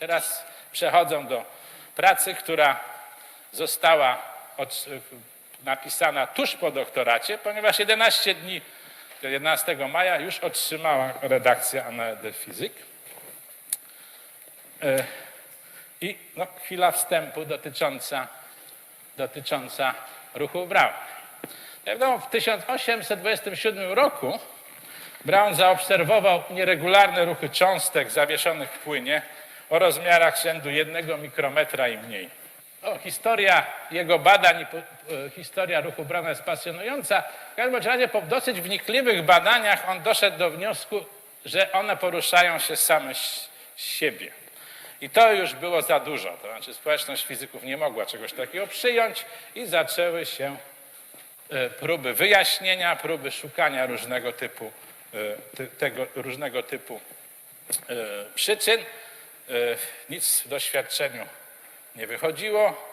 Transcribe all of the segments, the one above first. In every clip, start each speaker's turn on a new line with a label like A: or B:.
A: Teraz przechodzą do pracy, która została od, napisana tuż po doktoracie, ponieważ 11 dni, 11 maja już otrzymała redakcja Anna de Physique. E, I no, chwila wstępu dotycząca, dotycząca ruchu Brauna. Wiadomo, w 1827 roku Brown zaobserwował nieregularne ruchy cząstek zawieszonych w płynie o rozmiarach rzędu jednego mikrometra i mniej. O, historia jego badań i e, historia ruchu Browna jest pasjonująca. W każdym razie po dosyć wnikliwych badaniach on doszedł do wniosku, że one poruszają się same z siebie. I to już było za dużo. To znaczy społeczność fizyków nie mogła czegoś takiego przyjąć i zaczęły się e, próby wyjaśnienia, próby szukania różnego typu, e, tego, różnego typu przyczyn. E, Nic w doświadczeniu nie wychodziło.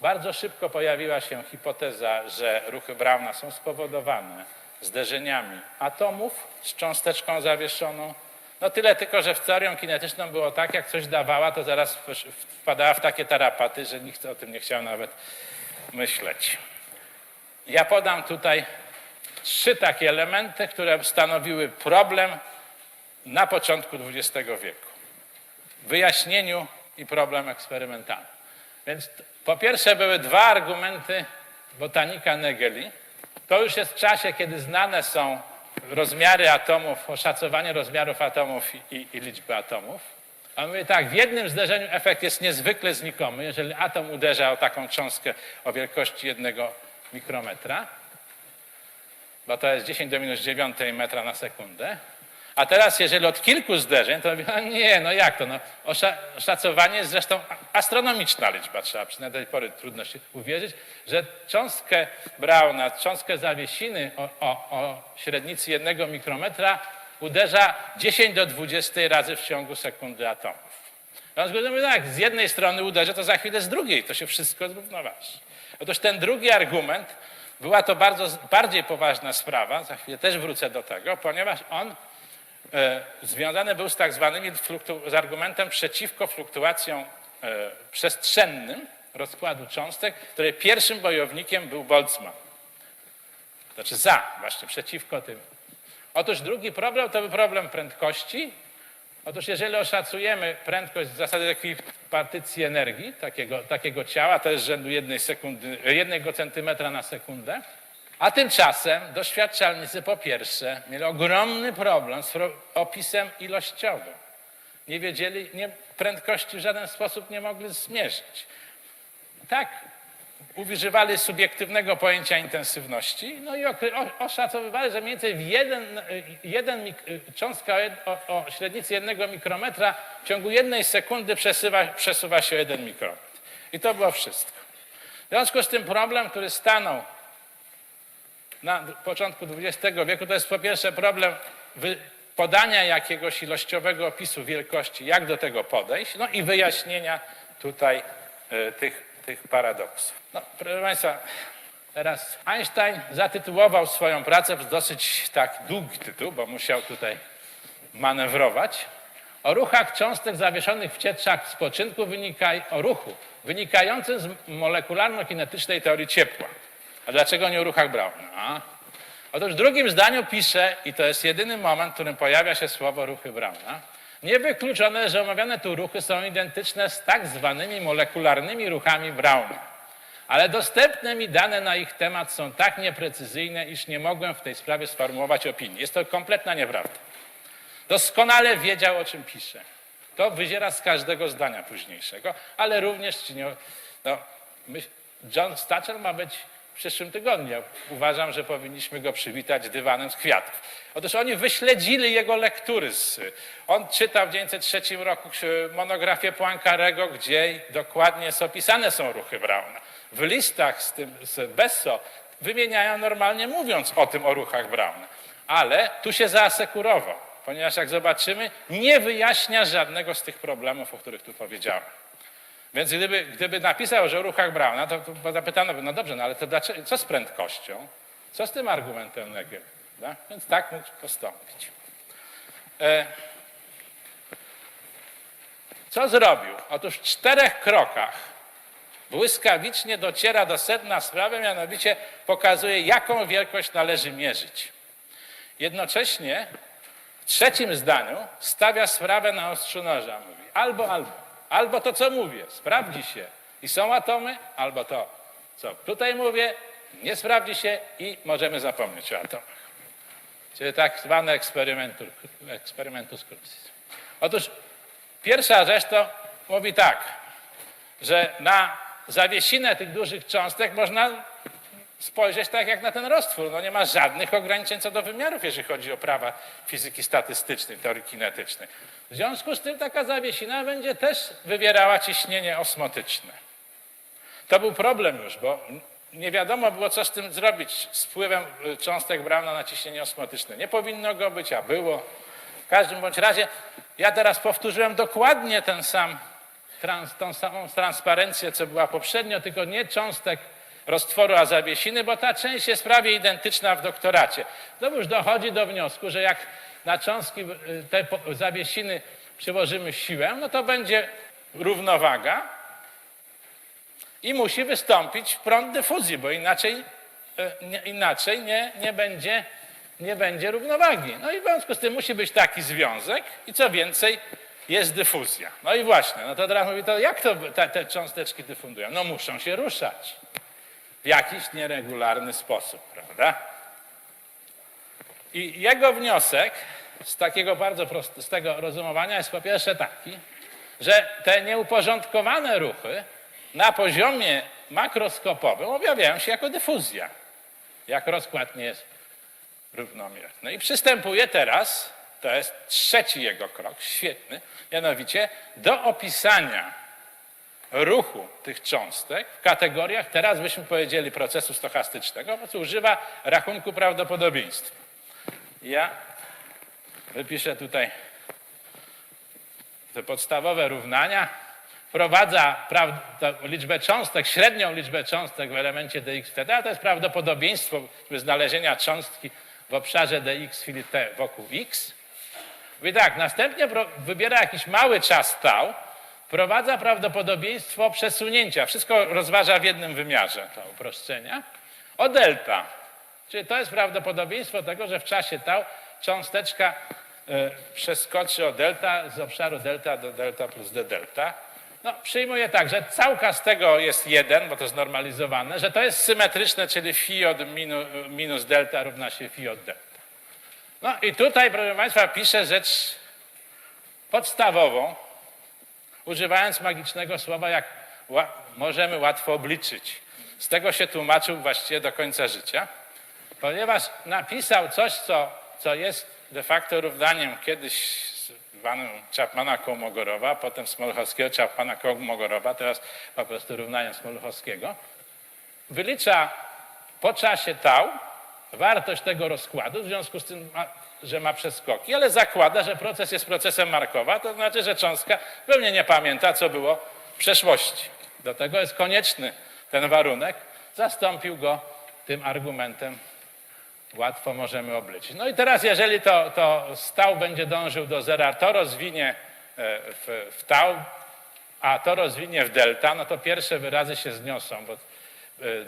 A: Bardzo szybko pojawiła się hipoteza, że ruchy Brauna są spowodowane zderzeniami atomów z cząsteczką zawieszoną. No tyle tylko, że w teorią kinetyczną było tak, jak coś dawała, to zaraz wpadała w takie tarapaty, że nikt o tym nie chciał nawet myśleć. Ja podam tutaj trzy takie elementy, które stanowiły problem na początku XX wieku. Wyjaśnieniu i problem eksperymentalny. Więc po pierwsze były dwa argumenty botanika Negeli. To już jest w czasie, kiedy znane są rozmiary atomów, oszacowanie rozmiarów atomów i, i, i liczby atomów. A mówię tak, w jednym zderzeniu efekt jest niezwykle znikomy, jeżeli atom uderza o taką cząstkę o wielkości jednego mikrometra, bo to jest 10 do minus 9 metra na sekundę. A teraz, jeżeli od kilku zderzeń, to mówię, no nie, no jak to? No, osza- oszacowanie jest zresztą astronomiczna liczba, trzeba do tej pory trudno się uwierzyć, że cząstkę Brauna, cząstkę zawiesiny o, o, o średnicy jednego mikrometra uderza 10 do 20 razy w ciągu sekundy atomów. W związku z tym tak, z jednej strony uderzy, to za chwilę z drugiej, to się wszystko zrównoważy. Otóż ten drugi argument, była to bardzo, bardziej poważna sprawa, za chwilę też wrócę do tego, ponieważ on związany był z tak zwanymi z argumentem przeciwko fluktuacjom e, przestrzennym rozkładu cząstek, której pierwszym bojownikiem był Boltzmann. Znaczy za, właśnie przeciwko tym. Otóż drugi problem to był problem prędkości. Otóż jeżeli oszacujemy prędkość w zasadzie ekwipartycji energii takiego, takiego ciała, to jest rzędu jednej sekundy, jednego centymetra na sekundę, a tymczasem doświadczalnicy po pierwsze mieli ogromny problem z opisem ilościowym. Nie wiedzieli, nie, prędkości w żaden sposób nie mogli zmierzyć. Tak, używali subiektywnego pojęcia intensywności, no i oszacowywali, że mniej więcej jeden, jeden cząstka o, o, średnicy jednego mikrometra w ciągu jednej sekundy przesuwa, przesuwa się jeden mikrometr. I to było wszystko. W związku z tym problem, który stanął na początku XX wieku, to jest po pierwsze problem podania jakiegoś ilościowego opisu wielkości, jak do tego podejść, no i wyjaśnienia tutaj e, tych, tych paradoksów. No, proszę Państwa, teraz Einstein zatytułował swoją pracę w dosyć tak długi tytuł, bo musiał tutaj manewrować. O ruchach cząstek zawieszonych w cietrzach spoczynku wynikaj, o ruchu wynikającym z molekularno-kinetycznej teorii ciepła. A dlaczego nie o ruchach Brauna? Otóż w drugim zdaniu pisze, i to jest jedyny moment, w którym pojawia się słowo ruchy Brauna, niewykluczone, że omawiane tu ruchy są identyczne z tak zwanymi molekularnymi ruchami Brauna. Ale dostępne mi dane na ich temat są tak nieprecyzyjne, iż nie mogłem w tej sprawie sformułować opinii. Jest to kompletna nieprawda. Doskonale wiedział, o czym pisze. To wyziera z każdego zdania późniejszego, ale również ci nie, no, John Stachel ma być w przyszłym tygodniu. Uważam, że powinniśmy go przywitać dywanem z kwiatów. Otóż oni wyśledzili jego lektury. On czytał w 1903 roku monografię Poincarego, gdzie dokładnie są opisane są ruchy Brauna. W listach z, tym, z Besso wymieniają normalnie mówiąc o tym o ruchach Brauna. Ale tu się zaasekurował, ponieważ jak zobaczymy, nie wyjaśnia żadnego z tych problemów, o których tu powiedziałem. Więc gdyby, gdyby napisał, że o ruchach Brauna, to, zapytano by, no dobrze, no ale to dlaczego, co z prędkością? Co z tym argumentem Negel? Da? Więc tak mógł postąpić. E, Co zrobił? Otóż w czterech krokach błyskawicznie dociera do sedna sprawy, mianowicie pokazuje, jaką wielkość należy mierzyć. Jednocześnie w trzecim zdaniu stawia sprawę na ostrzu noża. Mówi albo, albo. Albo to, co mówię, sprawdzi się i są atomy, albo to, co tutaj mówię, nie sprawdzi się i możemy zapomnieć o atomach. Czyli tak zwane eksperymentu, eksperymentus crucis. Otóż pierwsza rzecz to mówi tak, że na zawiesinę tych dużych cząstek można spojrzeć tak jak na ten roztwór. No nie ma żadnych ograniczeń co do wymiarów, jeżeli chodzi o prawa fizyki statystycznej, teorii kinetycznej. W związku z tym taka zawiesina będzie też wywierała ciśnienie osmotyczne. To był problem już, bo nie wiadomo było, co z tym zrobić, z wpływem y, cząstek Browna na ciśnienie osmotyczne. Nie powinno go być, a było. W każdym bądź razie ja teraz powtórzyłem dokładnie ten sam, trans, tą samą transparencję, co była poprzednio, tylko nie cząstek roztworu, a zawiesiny, bo ta część jest prawie identyczna w doktoracie. To już dochodzi do wniosku, że jak na cząstki y, te zawiesiny przyłożymy siłę, no to będzie równowaga, i musi wystąpić prąd dyfuzji, bo inaczej, nie, inaczej nie, nie, będzie, nie będzie równowagi. No i w związku z tym musi być taki związek i co więcej jest dyfuzja. No i właśnie, no to teraz mówi, to jak to te, te cząsteczki dyfundują? No muszą się ruszać w jakiś nieregularny sposób, prawda? I jego wniosek z takiego bardzo prostego rozumowania jest po pierwsze taki, że te nieuporządkowane ruchy na poziomie makroskopowym objawiają się jako dyfuzja, jak rozkład nie jest równomierny. I przystępuje teraz, to jest trzeci jego krok, świetny, mianowicie do opisania ruchu tych cząstek w kategoriach, teraz byśmy powiedzieli procesu stochastycznego, bo co używa rachunku prawdopodobieństwa. Ja wypiszę tutaj te podstawowe równania, wprowadza liczbę cząstek, średnią liczbę cząstek w elemencie dx wtedy, a to jest prawdopodobieństwo znalezienia cząstki w obszarze dx chwili t wokół x. I tak, następnie wybiera jakiś mały czas tau, wprowadza prawdopodobieństwo przesunięcia. Wszystko rozważa w jednym wymiarze, to uproszczenia. O delta, czyli to jest prawdopodobieństwo tego, że w czasie tau cząsteczka e, przeskoczy o delta z obszaru delta do delta plus d delta. No, przyjmuję tak, że całka z tego jest jeden, bo to znormalizowane, że to jest symetryczne, czyli phi od minu, minus delta równa się phi od delta. No i tutaj, proszę Państwa, piszę rzecz podstawową, używając magicznego słowa, jak ła, możemy łatwo obliczyć. Z tego się tłumaczył właściwie do końca życia, ponieważ napisał coś, co, co jest de facto równaniem kiedyś zwanym Chapmana Kołmogorowa, potem Smoluchowskiego, Chapmana Kołmogorowa, teraz po prostu równaniem Smoluchowskiego. Wylicza po czasie tau wartość tego rozkładu, w związku z tym, że ma przeskoki, ale zakłada, że proces jest procesem Markowa, to znaczy, że cząstka pewnie nie pamięta, co było w przeszłości. Do tego jest konieczny ten warunek. Zastąpił go tym argumentem łatwo możemy obliczyć. No i teraz, jeżeli to, to stał będzie dążył do zera, to rozwinie e, w, w tau, a to rozwinie w delta, no to pierwsze wyrazy się zniosą, bo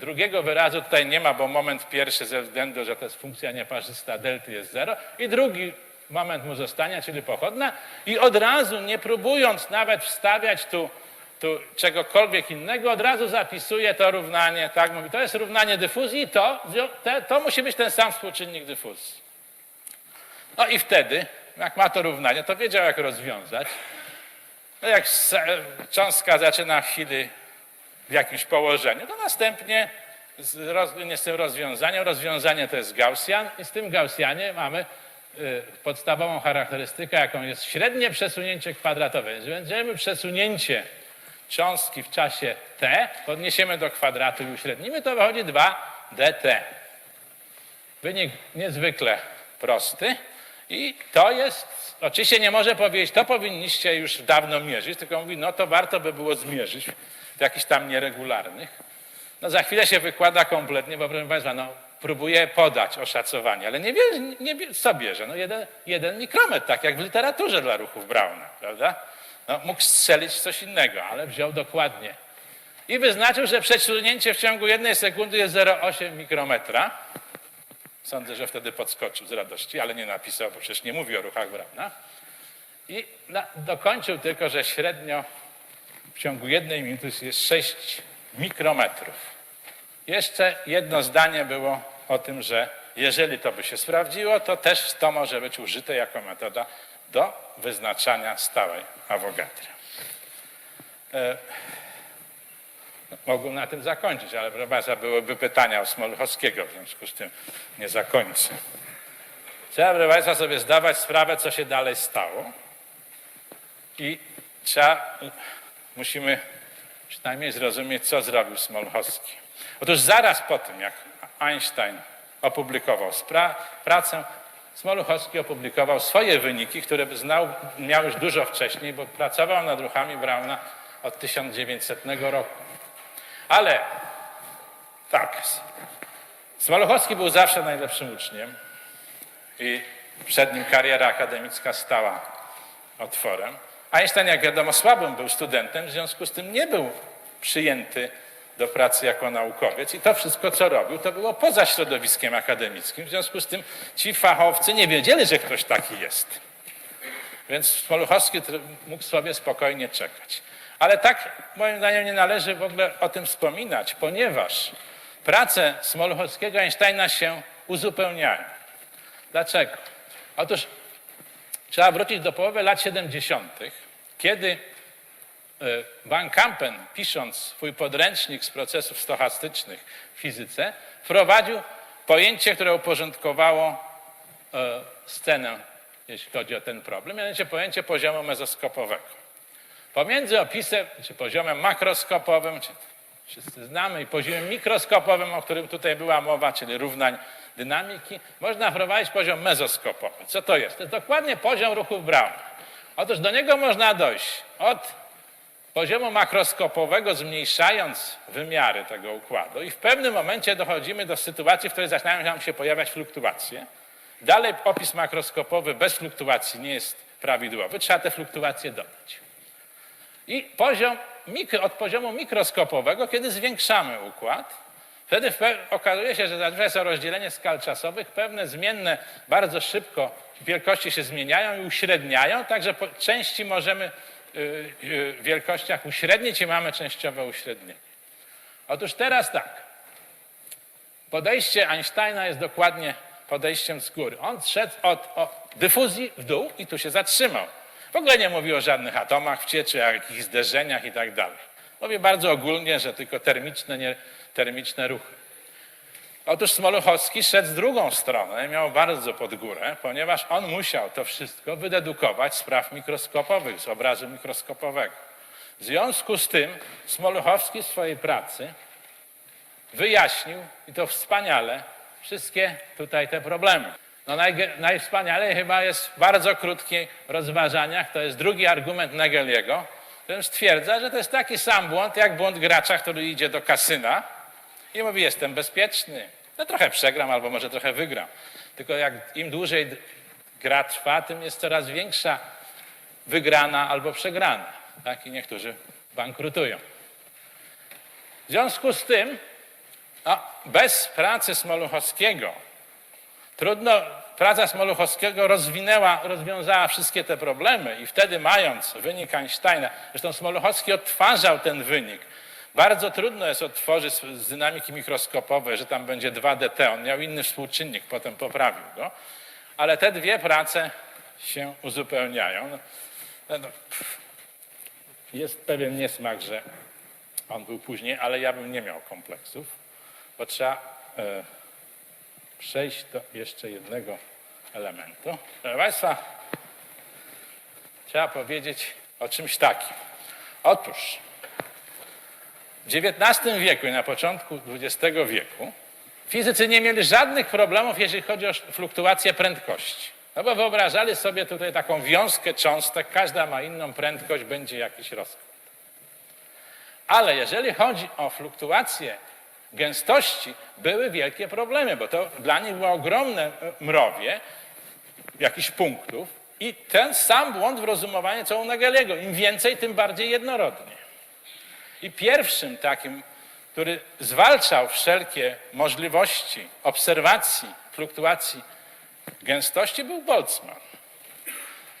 A: drugiego wyrazu tutaj nie ma, bo moment pierwszy ze względu, że to jest funkcja nieparzysta delty jest zero i drugi moment mu zostanie, czyli pochodna i od razu, nie próbując nawet wstawiać tu, tu czegokolwiek innego, od razu zapisuje to równanie, tak mówi, to jest równanie dyfuzji, to, te, to musi być ten sam współczynnik dyfuzji. No i wtedy, jak ma to równanie, to wiedział, jak rozwiązać. No jak cząstka zaczyna w chwili w jakimś położeniu, to następnie z, z tym rozwiązaniem, rozwiązanie to jest Gaussian i z tym Gaussianie mamy y, podstawową charakterystykę, jaką jest średnie przesunięcie kwadratowe. Więc będziemy przesunięcie cząstki w czasie t, podniesiemy do kwadratu i uśrednimy, to wychodzi 2 dt. Wynik niezwykle prosty i to jest, oczywiście nie może powiedzieć, to powinniście już dawno mierzyć, tylko mówi, no to warto by było zmierzyć jakichś tam nieregularnych. No za chwilę się wykłada kompletnie, bo proszę Państwa, no próbuję podać oszacowanie, ale nie wie, nie wie co bierze. No jeden, jeden mikrometr, tak jak w literaturze dla ruchów Brauna, prawda? no, mógł strzelić coś innego, ale wziął dokładnie. I wyznaczył, że przeciągnięcie w ciągu jednej sekundy jest 0,8 mikrometra. Sądzę, że wtedy podskoczył z radości, ale nie napisał, bo przecież nie mówi o ruchach Brauna. I na, dokończył tylko, że średnio w ciągu jednej minuty jest 6 mikrometrów. Jeszcze jedno zdanie było o tym, że jeżeli to by się sprawdziło, to też to może być użyte jako metoda do wyznaczania stałej Avogadry. E, Mogłem na tym zakończyć, ale proszę Państwa, byłyby pytania o Smoluchowskiego, w związku z tym nie zakończę. Trzeba, proszę Państwa, sobie zdawać sprawę, co się dalej stało i trzeba, musimy przynajmniej zrozumieć, co zrobił Smoluchowski. Otóż zaraz po tym, jak Einstein opublikował pracę, Smoluchowski opublikował swoje wyniki, które znał, miał już dużo wcześniej, bo pracował nad ruchami Brauna od 1900 roku. Ale tak, Smoluchowski był zawsze najlepszym uczniem i przed nim kariera akademicka stała otworem. Einstein, jak wiadomo, słabym był studentem, w związku z tym nie był przyjęty do pracy jako naukowiec i to wszystko, co robił, to było poza środowiskiem akademickim. W związku z tym ci fachowcy nie wiedzieli, że ktoś taki jest. Więc Smoluchowski mógł sobie spokojnie czekać. Ale tak, moim zdaniem, nie należy w ogóle o tym wspominać, ponieważ prace Smoluchowskiego Einsteina się uzupełniają. Dlaczego? Otóż trzeba wrócić do połowy lat 70., kiedy e, Van Kampen, pisząc swój podręcznik z procesów stochastycznych w fizyce, wprowadził pojęcie, które uporządkowało e, scenę, jeśli chodzi o ten problem, mianowicie pojęcie poziomu mezoskopowego. Pomiędzy opisem, czy poziomem makroskopowym, czy wszyscy znamy, i poziomem mikroskopowym, o którym tutaj była mowa, czyli równań dynamiki, można wprowadzić poziom mezoskopowy. Co to jest? To jest dokładnie poziom ruchów Brauna. Otóż do niego można dojść od poziomu makroskopowego, zmniejszając wymiary tego układu i w pewnym momencie dochodzimy do sytuacji, w której zaczynają nam się pojawiać fluktuacje. Dalej opis makroskopowy bez fluktuacji nie jest prawidłowy, trzeba te fluktuacje dodać. I poziom, mikro, od poziomu mikroskopowego, kiedy zwiększamy układ, wtedy okazuje się, że są rozdzielenie skal czasowych, pewne zmienne bardzo szybko wielkości się zmieniają i uśredniają, także po części możemy y, y, w wielkościach uśrednić i mamy częściowe uśrednienie. Otóż teraz tak. Podejście Einsteina jest dokładnie podejściem z góry. On szedł od, od dyfuzji w dół i tu się zatrzymał. W ogóle nie mówi o żadnych atomach w cieczy, o jakichś zderzeniach i tak dalej. Mówi bardzo ogólnie, że tylko termiczne, nie, termiczne ruchy. Otóż Smoluchowski szedł z drugą stronę, miał bardzo pod górę, ponieważ on musiał to wszystko wydedukować z praw mikroskopowych, z obrazu mikroskopowego. W związku z tym Smoluchowski w swojej pracy wyjaśnił, i to wspaniale, wszystkie tutaj te problemy. No najwspanialej chyba jest w bardzo krótkich rozważaniach, to jest drugi argument Negeliego, który stwierdza, że to jest taki sam błąd, jak błąd gracza, który idzie do kasyna i mówi, jestem bezpieczny. No trochę przegram, albo może trochę wygram. Tylko jak im dłużej gra trwa, tym jest coraz większa wygrana albo przegrana. Tak? I niektórzy bankrutują. W związku z tym, no, bez pracy Smoluchowskiego trudno, praca Smoluchowskiego rozwinęła, rozwiązała wszystkie te problemy i wtedy mając wynik Einsteina, zresztą Smoluchowski odtwarzał ten wynik. Bardzo trudno jest odtworzyć z dynamiki mikroskopowej, że tam będzie 2DT. On miał inny współczynnik, potem poprawił go. Ale te dwie prace się uzupełniają. No, no, jest pewien niesmak, że on był później, ale ja bym nie miał kompleksów, bo trzeba e, przejść do jeszcze jednego elementu. Proszę Państwa, trzeba powiedzieć o czymś takim. Otóż w XIX wieku i na początku XX wieku fizycy nie mieli żadnych problemów, jeżeli chodzi o fluktuację prędkości. No bo wyobrażali sobie tutaj taką wiązkę cząstek, każda ma inną prędkość, będzie jakiś rozkład. Ale jeżeli chodzi o fluktuację gęstości, były wielkie problemy, bo to dla nich było ogromne e, mrowie jakichś punktów I ten sam błąd w rozumowaniu co u Nageliego. Im więcej, tym bardziej jednorodnie. I pierwszym takim, który zwalczał wszelkie możliwości obserwacji, fluktuacji gęstości, był Boltzmann.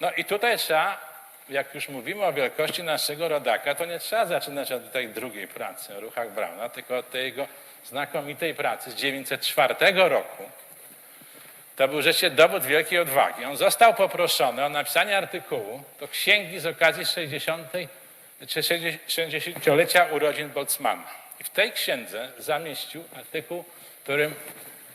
A: No i tutaj trzeba, jak już mówimy o wielkości naszego rodaka, to nie trzeba zaczynać od tej drugiej pracy o ruchach Brauna, tylko od tej jego znakomitej pracy z 904 roku. To był rzeczywiście dowód wielkiej odwagi. On został poproszony o napisanie artykułu do księgi z okazji 60. czy 60-lecia urodzin Boltzmana. I w tej księdze zamieścił artykuł, którym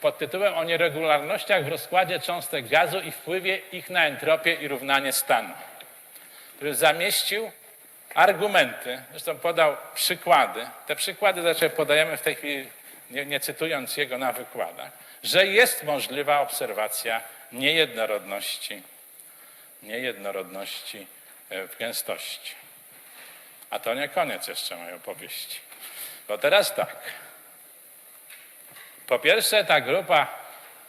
A: pod tytułem o nieregularnościach w rozkładzie cząstek gazu i wpływie ich na entropię i równanie stanu, który zamieścił argumenty, zresztą podał przykłady. Te przykłady znaczy podajemy w tej chwili, nie, nie cytując jego na wykładach, że jest możliwa obserwacja niejednorodności, niejednorodności e, w gęstości. A to nie koniec jeszcze mojej opowieści. Bo teraz tak. Po pierwsze, ta grupa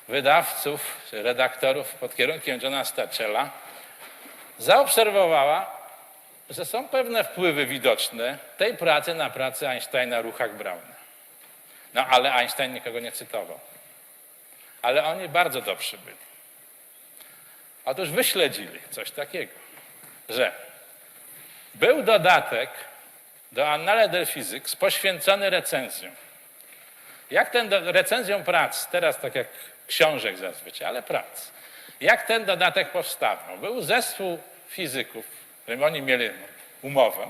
A: wydawców, redaktorów pod kierunkiem Johna Stachela zaobserwowała, że są pewne wpływy widoczne tej pracy na pracę Einsteina ruchach Brauna. No ale Einstein nikogo nie cytował. Ale oni bardzo dobrzy byli. Otóż wyśledzili coś takiego, że był dodatek do Annales der Physics poświęcony recenzjom. Jak ten recenzjom prac, teraz tak jak książek zazwyczaj, ale prac. Jak ten dodatek powstawał? Był zespół fizyków, z którym oni mieli umowę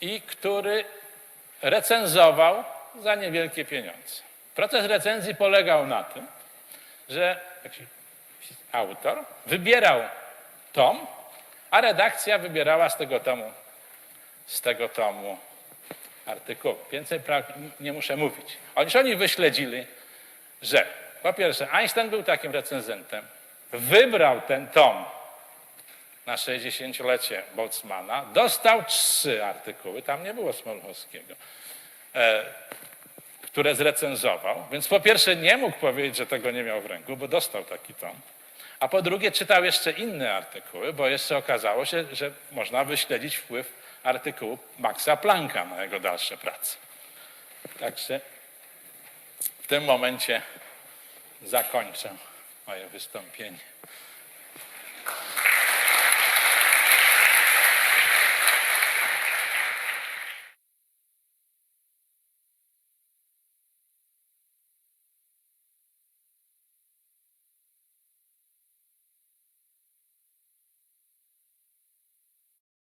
A: i który recenzował za niewielkie pieniądze. Proces recenzji polegał na tym, że autor wybierał tom, a redakcja wybierała z tego tomu, z tego tomu artykuł. Więcej nie muszę mówić. Oni, oni wyśledzili, że po pierwsze Einstein był takim recenzentem, wybrał ten tom na 60-lecie Boltzmana, dostał trzy artykuły, tam nie było Smoluchowskiego, e, które zrecenzował, więc po pierwsze nie mógł powiedzieć, że tego nie miał w ręku, bo dostał taki tom, a po drugie czytał jeszcze inne artykuły, bo jeszcze okazało się, że można wyśledzić wpływ artykułu Maxa Plancka na jego dalsze prace. Także w tym momencie zakończę moje wystąpienie.